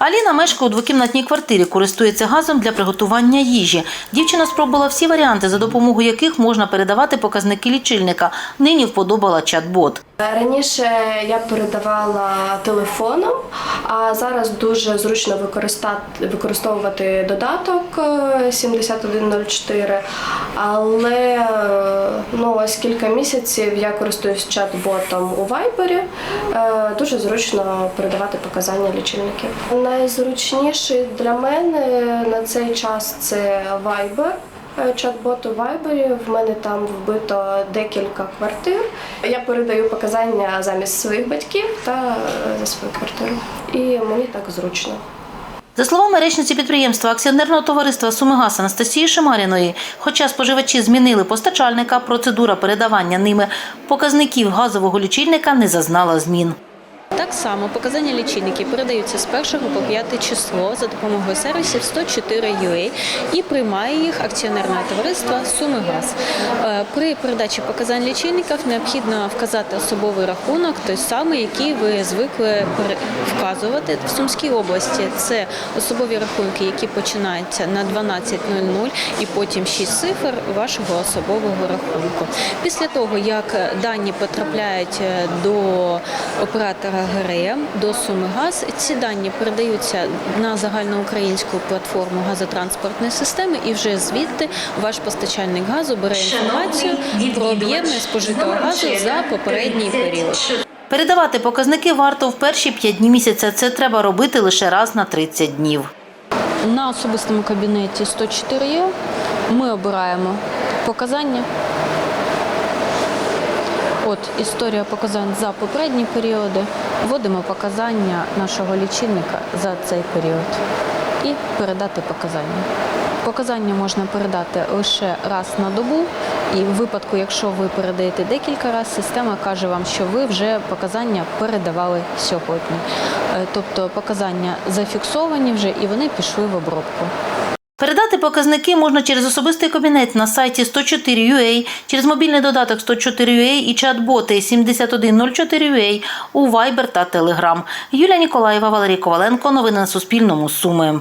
Аліна мешкає у двокімнатній квартирі, користується газом для приготування їжі. Дівчина спробувала всі варіанти, за допомогою яких можна передавати показники лічильника. Нині вподобала чат-бот. Раніше я передавала телефоном, а зараз дуже зручно використовувати додаток е, 7104. Але е, ну, ось кілька місяців я користуюсь чат-ботом у Viber. Е, Дуже зручно передавати показання лічильників. Найзручніший для мене на цей час це Viber. Е, Чат-бот у Viber, в мене там вбито декілька квартир. Я передаю показання замість своїх батьків та е, за свою квартиру. І мені так зручно. За словами речниці підприємства акціонерного товариства «Сумигаз» Анастасії Шимаріної, хоча споживачі змінили постачальника, процедура передавання ними показників газового лічильника не зазнала змін. Так само показання лічильників передаються з 1 по 5 число за допомогою сервісів 104 UA і приймає їх акціонерне товариство Сумигаз. Е, При передачі показань лічильників необхідно вказати особовий рахунок, той самий, який ви звикли вказувати в Сумській області. Це особові рахунки, які починаються на 12.00 і потім 6 цифр вашого особового рахунку. Після того, як дані потрапляють е, до оператора ГРМ, до Сумигаз, ці дані передаються на загальноукраїнську платформу газотранспортної системи, і вже звідти ваш постачальник газу бере інформацію про об'єми спожитого газу за попередній період. Передавати показники варто в перші 5 днів місяця. Це треба робити лише раз на 30 днів. На особистому кабінеті 104 є. Ми обираємо показання. От історія показань за попередні періоди. Вводимо показання нашого лічильника за цей період і передати показання. Показання можна передати лише раз на добу, і в випадку, якщо ви передаєте декілька разів, система каже вам, що ви вже показання передавали сьогодні. Е, Тобто показання зафіксовані вже і вони пішли в обробку. Передати показники можна через особистий кабінет на сайті 104.ua, через мобільний додаток 104.ua і чат-боти 7104.ua у Viber та Telegram. Юлія Ніколаєва, Валерій Коваленко. Новини на Суспільному. Суми.